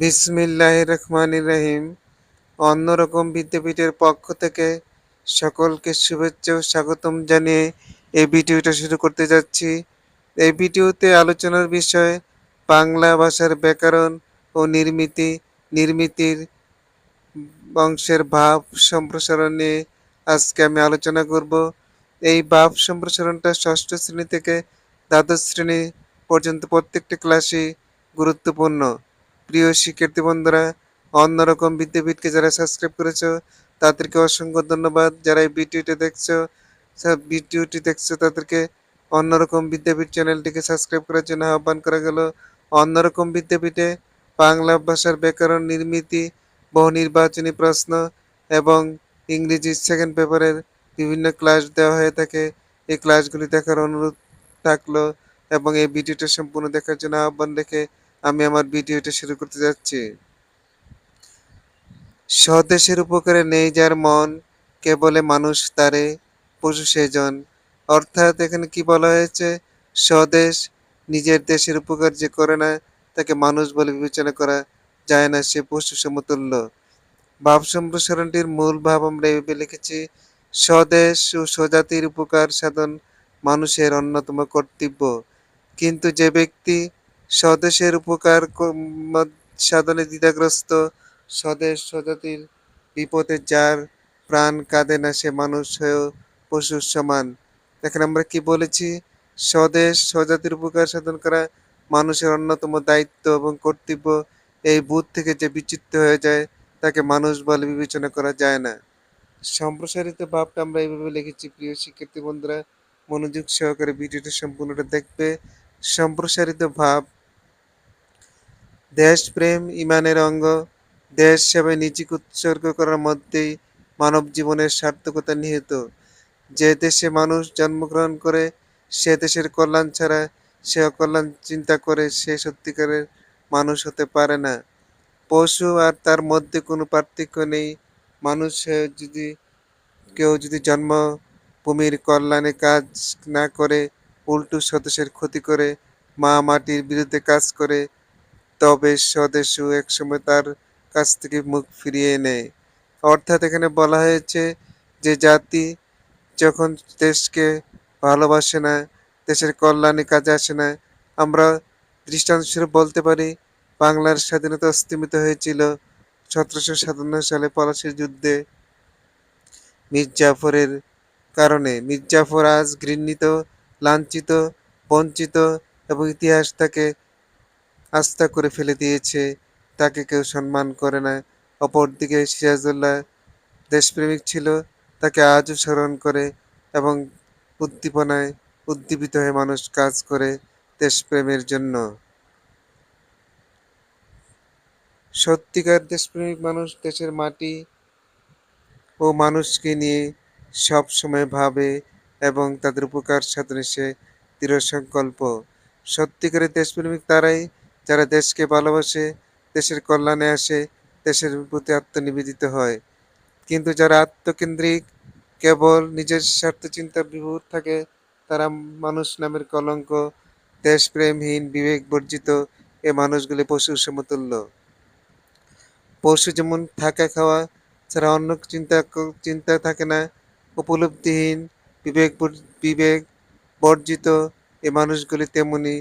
বিসমিল্লাহ রহমান রহিম। অন্যরকম বিদ্যাপীঠের পক্ষ থেকে সকলকে শুভেচ্ছা ও স্বাগতম জানিয়ে এই ভিডিওটা শুরু করতে যাচ্ছি। এই ভিডিওতে আলোচনার বিষয় বাংলা ভাষার ব্যাকরণ ও নির্মিতি, নির্মিতির বংশের ভাব সম্প্রসারণ নিয়ে আজকে আমি আলোচনা করব। এই ভাব সম্প্রসারণটা ষষ্ঠ শ্রেণি থেকে দ্বাদশ শ্রেণি পর্যন্ত প্রত্যেকটি ক্লাসই গুরুত্বপূর্ণ। প্রিয় শিক্ষার্থী বন্ধুরা অন্যরকম বিদ্যাপীঠকে যারা সাবস্ক্রাইব করেছ, তাদেরকে অসংখ্য ধন্যবাদ। যারা এই ভিডিওটি দেখছ ভিডিওটি দেখছ, তাদেরকে অন্যরকম বিদ্যাপীঠ চ্যানেলটিকে সাবস্ক্রাইব করার জন্য আহ্বান করা গেল। অন্যরকম বিদ্যাপীঠে বাংলা ভাষার ব্যাকরণ নির্মিতি, বহু নির্বাচনী প্রশ্ন এবং ইংরেজি সেকেন্ড পেপারের বিভিন্ন ক্লাস দেওয়া হয়ে থাকে। এই ক্লাসগুলি দেখার অনুরোধ থাকল এবং এই ভিডিওটা সম্পূর্ণ দেখার জন্য আহ্বান রেখে আমি আমার ভিডিওটা শুরু করতে যাচ্ছি। স্বদেশের উপকারে নেই যার মন কে বলে মানুষ তারে পশু সেজন। অর্থাৎ এখানে কি বলা হয়েছে? স্বদেশ নিজের দেশের উপকার যে করে না, তাকে মানুষ বলে বিবেচনা করা যায় না, সে পশু সমতুল্য। ভাব সম্প্রসারণটির মূল ভাব আমরা এভাবে লিখেছি, স্বদেশ ও স্বজাতির উপকার সাধন মানুষের অন্যতম কর্তব্য। কিন্তু যে ব্যক্তি স্বদেশের উপকার সাধনে দ্বিধাগ্রস্ত, স্বদেশ স্বজাতির বিপদে যার প্রাণ কাঁদে না, সে মানুষ হয়েও পশুর সমান। এখানে আমরা কি বলেছি? স্বদেশ স্বজাতির উপকার সাধন করা মানুষের অন্যতম দায়িত্ব এবং কর্তব্য। এই বুধ থেকে যে বিচিত্র হয়ে যায়, তাকে মানুষ বলে বিবেচনা করা যায় না। সম্প্রসারিত ভাবটা আমরা এইভাবে লিখেছি। প্রিয় শিক্ষার্থী বন্ধুরা, মনোযোগ সহকারে ভিডিওটা সম্পূর্ণটা দেখবে। সম্প্রসারিত ভাব দেশপ্রেম ইমানের অঙ্গ। দেশ সেবায় নিজেকে উৎসর্গ করার মধ্যেই মানব জীবনের সার্থকতা নিহিত। যে দেশে মানুষ জন্মগ্রহণ করে, সে দেশের কল্যাণ ছাড়া সে অকল্যাণ চিন্তা করে, সে সত্যিকারের মানুষ হতে পারে না। পশু আর তার মধ্যে কোনো পার্থক্য নেই। মানুষ যদি, কেউ যদি জন্মভূমির কল্যাণে কাজ না করে, উল্টো স্বদেশের ক্ষতি করে, মা মাটির বিরুদ্ধে কাজ করে তবে স্বদেশও একসময় তার কাছ থেকে মুখ ফিরিয়ে নেয়। অর্থাৎ এখানে বলা হয়েছে যে জাতি যখন দেশকে ভালোবাসে না, দেশের কল্যাণে কাজে আসে না, আমরা দৃষ্টান্তস্বরূপ বলতে পারি বাংলার স্বাধীনতা অস্তিমিত হয়েছিল সতেরোশো সাতান্ন সালে পলাশির যুদ্ধে মির্জাফরের কারণে। মির্জাফর আজ ঘৃণিত, লাঞ্ছিত, বঞ্চিত এবং ইতিহাস তাকে আস্থা করে ফেলে দিয়েছে। তাকে কেউ সম্মান করে না। অপরদিকে সিরাজউল্লাহ দেশপ্রেমিক ছিল। তাকে আজও স্মরণ করে এবং উদ্দীপনায় উদ্দীপিত হয়ে মানুষ কাজ করে দেশপ্রেমের জন্য। সত্যিকার দেশপ্রেমিক মানুষ দেশের মাটি ও মানুষকে নিয়ে সব সময় ভাবে এবং তাদের উপকার সাধনে সে দৃঢ় সংকল্প সত্যিকারের দেশপ্রেমিক তারাই যারা দেশকে ভালোবাসে, দেশের কল্যাণে আসে, দেশের প্রতি আত্মনিবেদিত হয়। কিন্তু যারা আত্মকেন্দ্রিক, কেবল নিজের স্বার্থ চিন্তা বিভূত থাকে, তারা মানুষ নামের কলঙ্ক, দেশপ্রেমহীন, বিবেক বর্জিত এ মানুষগুলি পশুর সমতুল্য। পশু যেমন থাকা খাওয়া ছাড়া অন্য চিন্তা চিন্তা থাকে না, উপলব্ধিহীন, বিবেক বিবেক বর্জিত এ মানুষগুলি তেমনি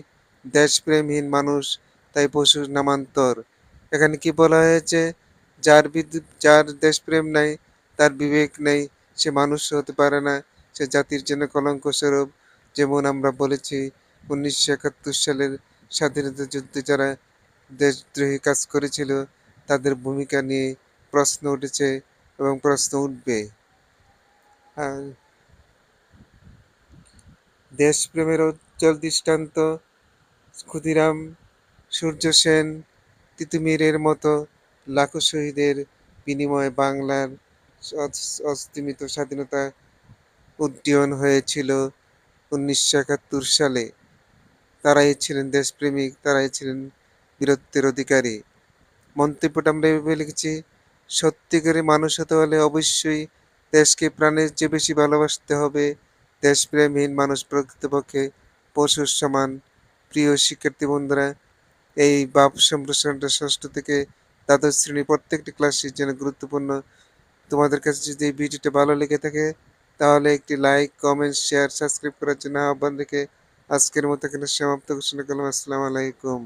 দেশপ্রেমহীন মানুষ তাই পশুর নামান্তর। এখানে কি বলা হয়েছে? যার বিদ্যুৎ, যার দেশপ্রেম নাই, তার বিবেক নেই, সে মানুষ হতে পারে না। সে জাতির জন্য কলঙ্ক স্বরূপ। যেমন আমরা বলেছি, উনিশশো একাত্তর সালের স্বাধীনতা যুদ্ধে যারা দেশদ্রোহী কাজ করেছিল, তাদের ভূমিকা নিয়ে প্রশ্ন উঠেছে এবং প্রশ্ন উঠবে। দেশপ্রেমের উজ্জ্বল দৃষ্টান্ত, ক্ষুদিরাম সূর্য সেন, তিতুমিরের মতো লাখো শহীদের বিনিময়ে বাংলার অস্তিমিত স্বাধীনতা উড্ডীয়ন হয়েছিল উনিশশো একাত্তর সালে। তারাই ছিলেন দেশপ্রেমিক, তারাই ছিলেন বীরত্বের অধিকারী। মন্তব্যটা আমরা এভাবে লিখেছি সত্যিকারে মানুষ হতে হলে অবশ্যই দেশকে প্রাণের চেয়ে বেশি ভালোবাসতে হবে। দেশপ্রেমহীন মানুষ প্রকৃতপক্ষে পশুর সমান। প্রিয় শিক্ষার্থী বন্ধুরা এই বাপ সম্প্রসারণটা ষষ্ঠ থেকে দ্বাদশ শ্রেণি প্রত্যেকটি ক্লাসের জন্য গুরুত্বপূর্ণ। তোমাদের কাছে যদি এই ভিডিওটা ভালো লেগে থাকে, তাহলে একটি লাইক কমেন্ট শেয়ার সাবস্ক্রাইব করার জন্য আহ্বান রেখে আজকের মতো এখানে সমাপ্ত ঘোষণা করলাম। আসসালামু আলাইকুম।